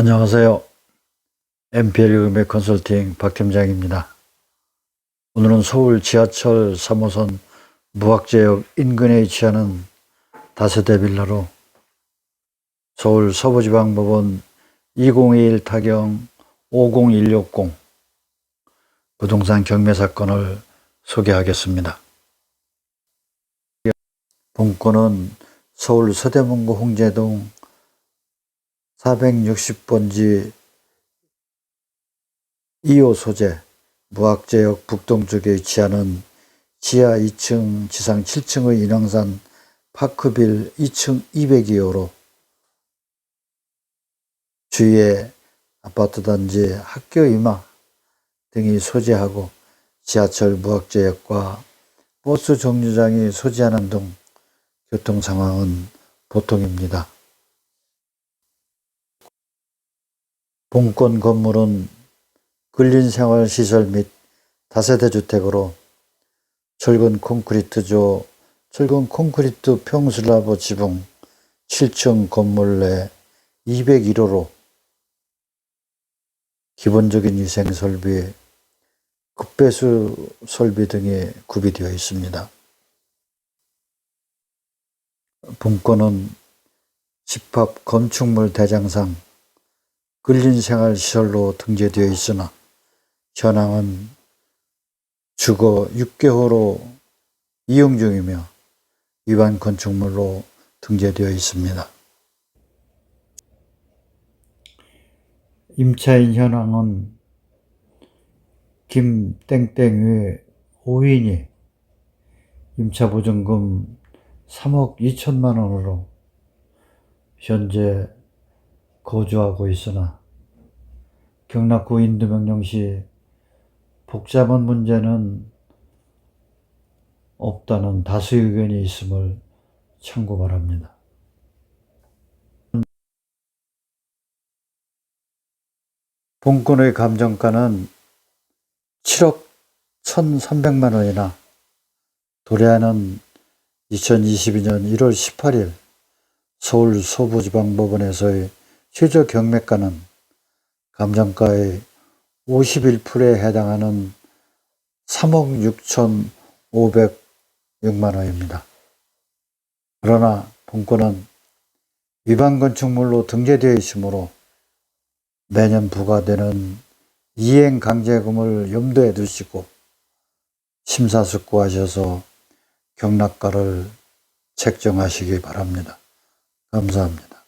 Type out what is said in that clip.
안녕하세요. MPL 금액 컨설팅 박 팀장입니다. 오늘은 서울 지하철 3호선 무학제역 인근에 위치하는 다세대 빌라로 서울 서부지방법원 2021 타경 50160 부동산 경매 사건을 소개하겠습니다. 본건은 서울 서대문구 홍제동 460번지 2호 소재 무학제역 북동쪽에 위치하는 지하 2층 지상 7층의 인왕산 파크빌 2층 202호로 주위에 아파트 단지 학교 임화 등이 소재하고 지하철 무학제역과 버스 정류장이 소재하는 등 교통 상황은 보통입니다. 본권 건물은 근린생활시설 및 다세대 주택으로 철근 콘크리트조, 철근 콘크리트 평슬라브 지붕 7층 건물 내 201호로 기본적인 위생 설비, 급배수 설비 등이 구비되어 있습니다. 본권은 집합 건축물 대장상 근린생활시설로 등재되어 있으나 현황은 주거 6개호로 이용 중이며 위반 건축물로 등재되어 있습니다. 임차인 현황은 김땡땡의 5인이 임차보증금 3억 2천만 원으로 현재 거주하고 있으나 경락구 인도명령시 복잡한 문제는 없다는 다수 의견이 있음을 참고 바랍니다. 본건의 감정가는 7억 1,300만 원이나 도래하는 2022년 1월 18일 서울 서부지방법원에서의 최저 경매가는 감정가의 51%에 해당하는 3억 6,506만 원입니다. 그러나 본건은 위반 건축물로 등재되어 있으므로 매년 부과되는 이행 강제금을 염두에 두시고 심사숙고하셔서 경락가를 책정하시기 바랍니다. 감사합니다.